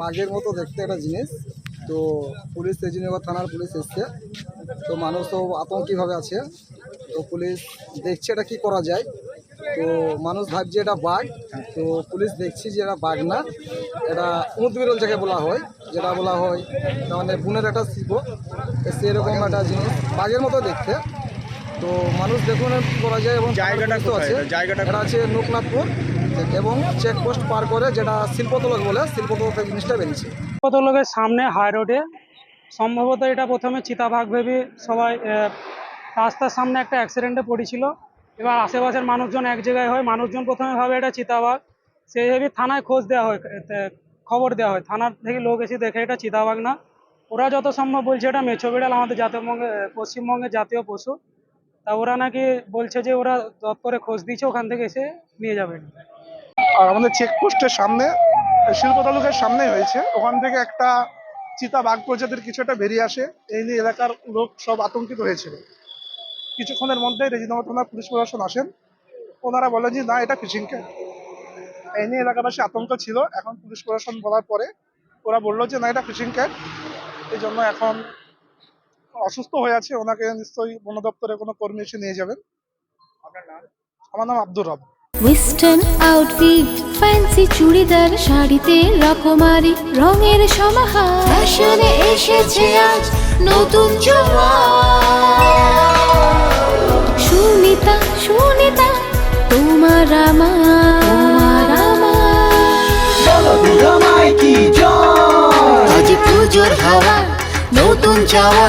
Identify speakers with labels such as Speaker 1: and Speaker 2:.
Speaker 1: বাঘের মতো দেখতে একটা জিনিস। তো পুলিশ তেজিনগর থানার পুলিশ এসছে। তো মানুষ তো আতঙ্কিভাবে আছে। তো পুলিশ দেখছে এটা কি করা যায়। তো মানুষ ভাবছে এটা বাঘ। তো পুলিশ দেখছি যে এটা বাঘ না। এটা উঁদ বিরল যাকে বলা হয়। যেটা বলা হয় তার মানে বুনের একটা শিল্প সেরকম একটা জিনিস। বাঘের মতো দেখতে। তো মানুষ দেখুন কি করা যায় এবং
Speaker 2: জায়গাটা
Speaker 1: তো আছে।
Speaker 2: জায়গাটা
Speaker 1: আছে লোকনাথপুর এবং চেকপোস্ট পার করে যেটা শিল্পতলক বলে শিল্পতলক থেকে জিনিসটা বেরিয়েছে।
Speaker 3: লোকের সামনে হাই রোডে। সম্ভবত এটা প্রথমে চিতাবাঘ ভেবে সবাই রাস্তার সামনে একটা অ্যাক্সিডেন্টে পড়েছিল। এবার আশেপাশের মানুষজন এক জায়গায় হয় মানুষজন প্রথমে ভাবে এটা চিতাবাঘ। সেই ভেবে থানায় খোঁজ দেওয়া হয় খবর দেওয়া হয়। থানার থেকে লোক এসে দেখে এটা চিতাবাঘ না। ওরা যত সম্ভব বলছে এটা মেছো বিড়াল আমাদের জাতীয় পশ্চিমবঙ্গের জাতীয় পশু। তা ওরা নাকি বলছে যে ওরা দপ্তরে খোঁজ দিচ্ছে ওখান থেকে এসে নিয়ে যাবেন
Speaker 4: আর আমাদের চেকপোস্টের সামনে, শিল্প তালুকের সামনেই হয়েছে। ওখান থেকে একটা চিতা বাঘ প্রজাতির কিছু একটা বেরিয়ে আসে। এই নিয়ে এলাকার লোক সব আতঙ্কিত হয়েছিল কিছুক্ষণের মধ্যেই রেজিনগর থানার পুলিশ প্রশাসন আসেন। ওনারা বলেন যে, না, এটা ফিশিং ক্যাট এই নিয়ে এলাকাবাসী আতঙ্ক ছিল। এখন পুলিশ প্রশাসন বলার পরে ওরা বলল যে, না, এটা ফিশিং ক্যাট এই জন্য এখন অসুস্থ হয়ে আছে ওনাকে নিশ্চয়ই বন দপ্তরে কোনো কর্মী এসে নিয়ে যাবেন। আমার নাম আব্দুর রব।
Speaker 5: ওয়েস্টার্ন আউটফিট ফ্যান্সি চুড়িদার শাড়িতে রকমারি রঙের সমাহার। ফ্যাশনে এসেছে আজ নতুন সুনিতা সুনিতা তোমার আমার। আমার। আজ পুজোর হাওয়া নতুন চাওয়া